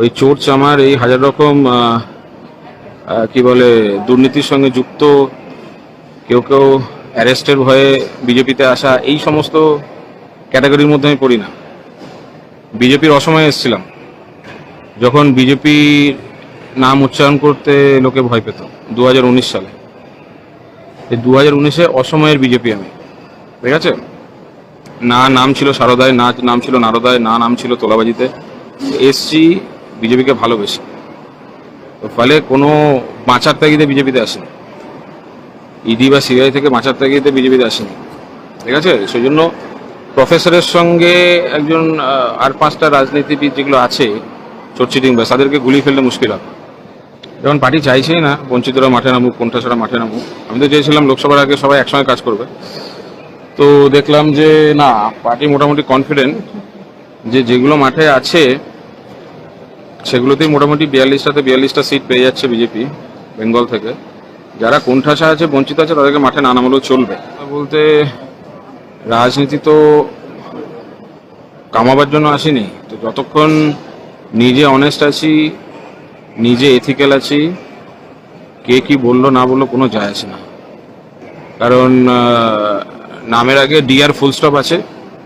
ওই চোর চামার এই হাজার রকম কি বলে, দুর্নীতির সঙ্গে যুক্ত, কেউ কেউ অ্যারেস্টের ভয়ে বিজেপিতে আসা, এই সমস্ত ক্যাটাগরির মধ্যে আমি পড়ি না। বিজেপির অসময়ে এসেছিলাম, যখন বিজেপির নাম উচ্চারণ করতে লোকে ভয় পেত দু হাজার উনিশ সালে। এই দু হাজার উনিশে অসময়ের বিজেপি আমি, ঠিক আছে? না নাম ছিল সারদায়, না নাম ছিল নারদায়, না নাম ছিল তোলাবাজিতে। এসছি বিজেপিকে ভালোবেসে। তো ফলে কোনো বাঁচার তাগিদে বিজেপিতে আসেনি। ইডি বা সিবিআই থেকে বাঁচার তাগিদে বিজেপিতে আসেনি। ঠিক আছে? সেই জন্য প্রফেসরের সঙ্গে একজন আর পাঁচটা রাজনীতিবিদ যেগুলো আছে চোরচিটিং ব্যাস, তাদেরকে গুলি ফেললে মুশকিল হবে। যেমন পার্টি চাইছেই না, বঞ্চিতরা মাঠে নামুক, কোনটা মাঠে নামুক, আমি তো চেয়েছিলাম লোকসভার আগে সবাই একসঙ্গে কাজ করবে। তো দেখলাম যে না, পার্টি মোটামুটি কনফিডেন্ট যে যেগুলো মাঠে আছে সেগুলোতেই মোটামুটি বিয়াল্লিশটাতে বিয়াল্লিশটা সিট পেয়ে যাচ্ছে বিজেপি বেঙ্গল থেকে। যারা কোণঠাসা আছে, বঞ্চিত আছে, তাদেরকে মাঠে না নামালেও চলবে বলতে, রাজনীতি তো কামাবার জন্য আসিনি। তো যতক্ষণ নিজে অনেস্ট আছি, নিজে এথিক্যাল আছি, কে কি বলল, না বলল, কোনো যায় আসে না। কারণ নামের আগে ডিআর ফুল স্টপ আছে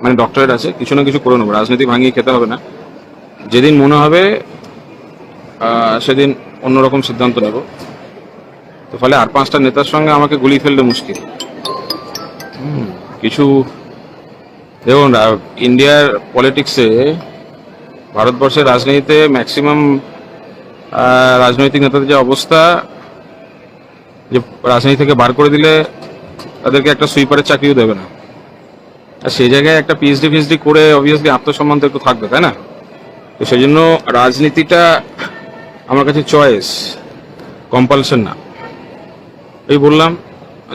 মানে ডক্টরেট আছে, কিছু না কিছু করে নেব। রাজনীতি ভাঙিয়ে খেতে হবে না। যেদিন মনে হবে সেদিন অন্যরকম সিদ্ধান্ত নেব। তো ফলে আর পাঁচটা নেতার সঙ্গে আমাকে গুলি ফেললে মুশকিল। কিছু দেখুন ইন্ডিয়ার পলিটিক্সে ভারতবর্ষের রাজনীতিতে ম্যাক্সিমাম রাজনৈতিক নেতাদের যে অবস্থা, যে রাজনীতি থেকে বার করে দিলে তাদেরকে একটা সুইপারের চাকরিও দেবে না। আর সেই জায়গায় একটা পিএইচডি ফিএইচডি করে অবভিয়াসলি আত্মসম্মান তো একটু থাকবে, তাই না? তো সেই জন্য রাজনীতিটা আমার কাছে চয়েস কম্পালশন না। এই বললাম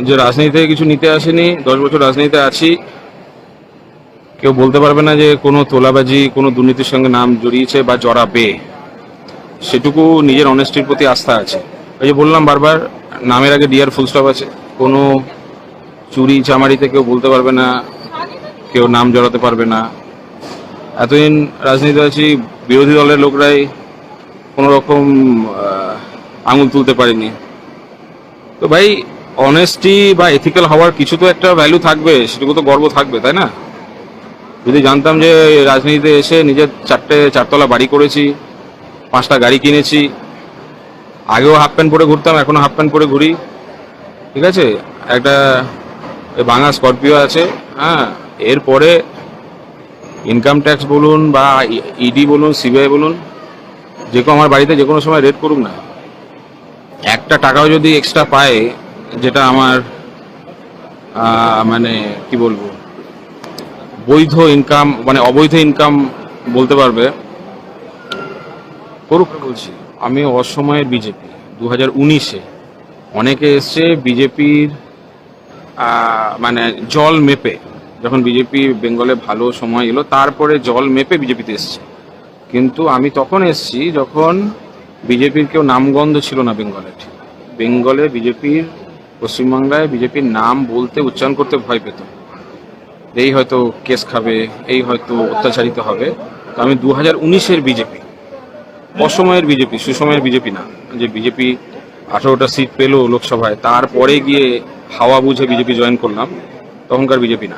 যে রাজনীতি থেকে কিছু নিতে আসেনি, দশ বছর রাজনীতিতে আছি। কেউ বলতে পারবে না যে কোনো তোলাবাজি, কোনো দুর্নীতির সঙ্গে নাম জড়িয়েছে বা জড়াবে। সেটুকু নিজের অনেস্টির প্রতি আস্থা আছে। ওই যে বললাম বারবার, নামের আগে ডিয়ার ফুল স্টপ আছে। কোনো চুরি চামারিতে কেউ বলতে পারবে না, কেউ নাম জড়াতে পারবে না। এতদিন রাজনীতি আছি, বিরোধী দলের লোকরাই কোনো রকম আঙুল তুলতে পারিনি। তো ভাই অনেস্টি বা এথিক্যাল হওয়ার কিছু তো একটা ভ্যালু থাকবে, সেটুকু তো গর্ব থাকবে, তাই না? যদি জানতাম যে রাজনীতিতে এসে নিজের চারটে, চারতলা বাড়ি করেছি, পাঁচটা গাড়ি কিনেছি, আগেও হাফ প্যান্ট পরে ঘুরতাম, এখনও হাফ প্যান্ট পরে ঘুরি, ঠিক আছে? একটা ভাঙা স্করপিও আছে হ্যাঁ এরপরে ইনকাম ট্যাক্স বলুন বা ইডি বলুন সিবিআই বলুন যে কেউ আমার বাড়িতে যে কোনো সময় রেড করুক না। একটা টাকাও যদি এক্সট্রা পায়, যেটা আমার মানে কি বলব, বৈধ ইনকাম মানে অবৈধ ইনকাম বলতে পারবে, করুক বলছি। আমি অসময়ের বিজেপি দু হাজার উনিশে অনেকে এসছে বিজেপির মানে জল মেপে, যখন বিজেপি বেঙ্গলে ভালো সময় এলো, তারপরে জল মেপে বিজেপিতে এসছে। কিন্তু আমি তখন এসছি যখন বিজেপির কেউ নামগন্ধ ছিল না বেঙ্গলে। বেঙ্গলে বিজেপির পশ্চিমবাংলায় বিজেপির নাম বলতে, উচ্চারণ করতে ভয় পেত। এই হয়তো কেস খাবে, এই হয়তো অত্যাচারিত হবে। তো আমি দু হাজার উনিশের বিজেপি, অসময়ের বিজেপি, সুসময়ের বিজেপি না, যে বিজেপি আঠারোটা সিট পেল লোকসভায়, তারপরে গিয়ে হাওয়া বুঝে বিজেপি জয়েন করলাম, তখনকার বিজেপি না।